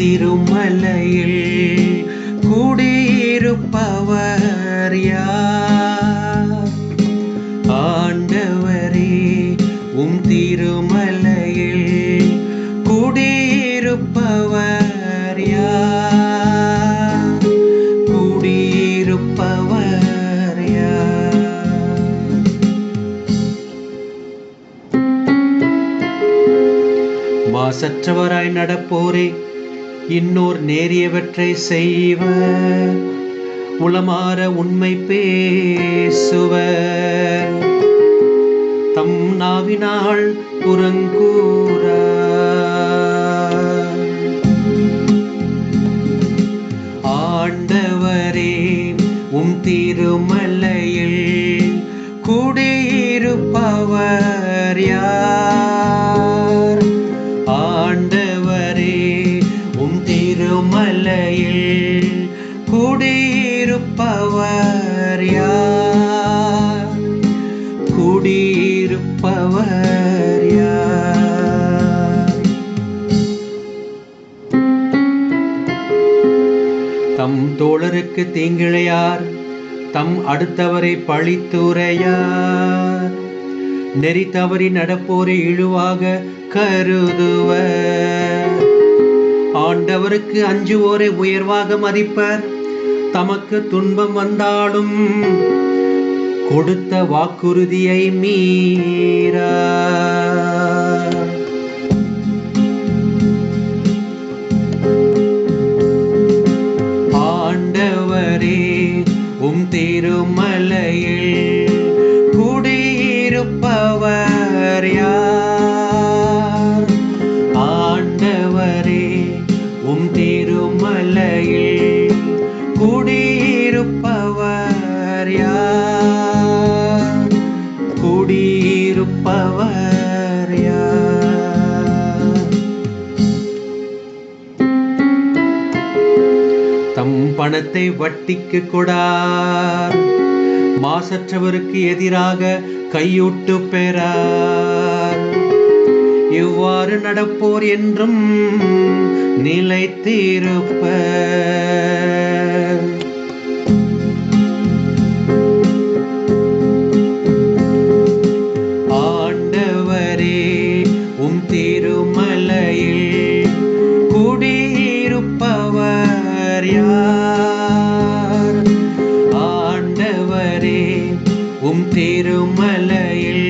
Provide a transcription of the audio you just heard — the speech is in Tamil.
திருமலையில் குடியிருப்பவர் யார்? ஆண்டவரே உம் திருமலையில் குடியிருப்பவர் யார்? குடியிருப்பவர் மாசற்றவராய் நடப்போரே. இன்னோர் நேரியவற்றை செய்வர். உளமாற உண்மை பேசுவர். தம் நாவினால் புறங்கூற. ஆண்டவரே உம் திருமலையில் குடியிருப்பவர் யார்? திருமலையில் குடியிருப்பவர் யார்? குடியிருப்பவர் யார்? தம் தோழருக்கு தீங்கிழையார் தம் அடுத்தவரை பழித்துரையார். நெறி தவறி நடப்போரை இழுவாக கருதுவர். ஆண்டவருக்கு அஞ்சுவோரை உயர்வாக மதிப்பர். தமக்கு துன்பம் வந்தாலும் கொடுத்த வாக்குறுதியை மீற. ஆண்டவரே உம் திருமல் தம் பணத்தை வட்டிக்கு கொடார். மாசற்றவருக்கு எதிராக கையூட்டு பெறார் இவ்வாறு நடப்போர் என்றும் நிலைத்திருப்பர். உம் திருமலையில்